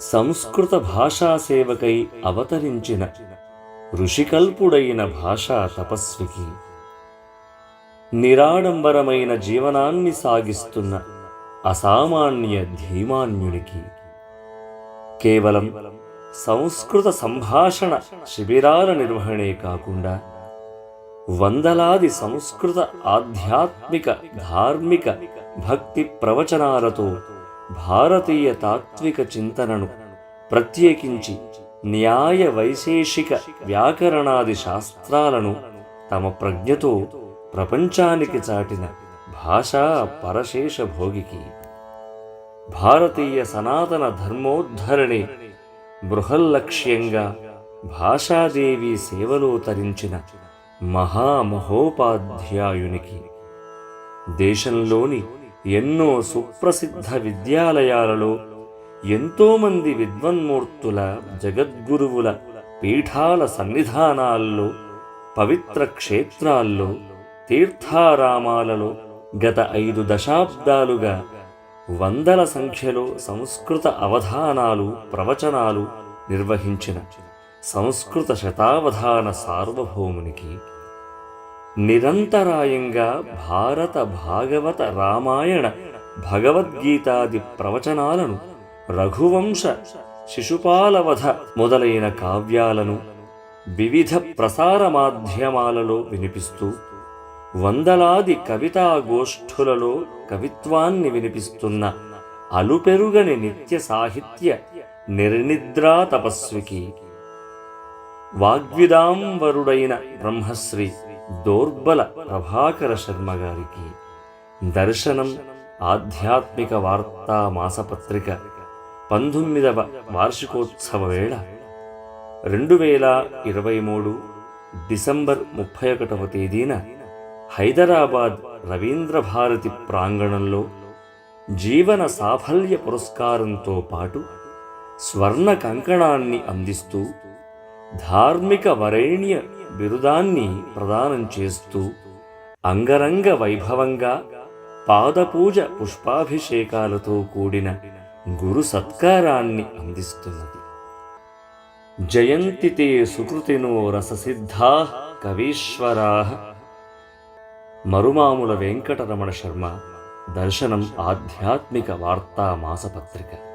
సంస్కృత భాషా సేవకై అవతరించిన ఋషికల్పుడైన భాషా తపస్వికి నిరాడంబరమైన జీవనాన్ని సాగిస్తున్న అసామాన్య ధీమాన్యుడికి కేవలం సంస్కృత సంభాషణ శిబిరాల నిర్వహణే కాకుండా వందలాది సంస్కృత ఆధ్యాత్మిక ధార్మిక భక్తి ప్రవచనాలతో భారతీయ తాత్విక చింతనను ప్రత్యేకించి న్యాయ వైశేషిక వ్యాకరణాది శాస్త్రాలను తమ ప్రజ్ఞతో ప్రపంచానికి చాటిన భాషా పరశేష భోగికి భారతీయ సనాతన ధర్మోద్ధరణే బృహల్లక్ష్యంగా భాషాదేవి సేవలో తరించిన మహామహోపాధ్యాయునికి. దేశంలోని ఎన్నో సుప్రసిద్ధ విద్యాలయాలలో ఎంతోమంది విద్వన్మూర్తుల జగద్గురువుల పీఠాల సన్నిధానాల్లో పవిత్ర క్షేత్రాల్లో తీర్థారామాలలో గత ఐదు దశాబ్దాలుగా వందల సంఖ్యలో సంస్కృత అవధానాలు ప్రవచనాలు నిర్వహించిన సంస్కృత శతావధాన సార్వభౌమునికి నిరంతరాయంగా భారత భాగవత రామాయణ భగవద్గీతాది ప్రవచనాలను రఘువంశ శిశుపాలవధ మొదలైన కావ్యాలను వివిధ ప్రసార మాధ్యమాలలో వినిపిస్తూ వందలాది కవితా గోష్ఠులలో కవిత్వాన్ని వినిపిస్తున్న అలుపెరుగని నిత్య సాహిత్య నిర్నిద్రా తపస్వికి వాగ్విదాంబరుడైన బ్రహ్మశ్రీ దోర్బల ప్రభాకర శర్మ గారికి దర్శనం ఆధ్యాత్మిక వార్తా మాసపత్రిక పంతొమ్మిదవ వార్షికోత్సవ వేళ రెండు వేల ఇరవై మూడు డిసెంబర్ ముప్పై ఒకటవ తేదీన హైదరాబాద్ రవీంద్ర భారతి ప్రాంగణంలో జీవన సాఫల్య పురస్కారంతో పాటు స్వర్ణ కంకణాన్ని అందిస్తూ ధార్మిక వరేణ్య బిరుదాన్ని ప్రదానం చేస్తూ అంగరంగ వైభవంగా పాదపూజ పుష్పాభిషేకాలతో కూడిన గురు సత్కారాన్ని అందిస్తున్నది. జయంతితే సుకృతినో రససిద్ధా కవీశ్వరా. మరుమాముల వెంకటరమణ శర్మ దర్శనం ఆధ్యాత్మిక వార్తా మాసపత్రిక.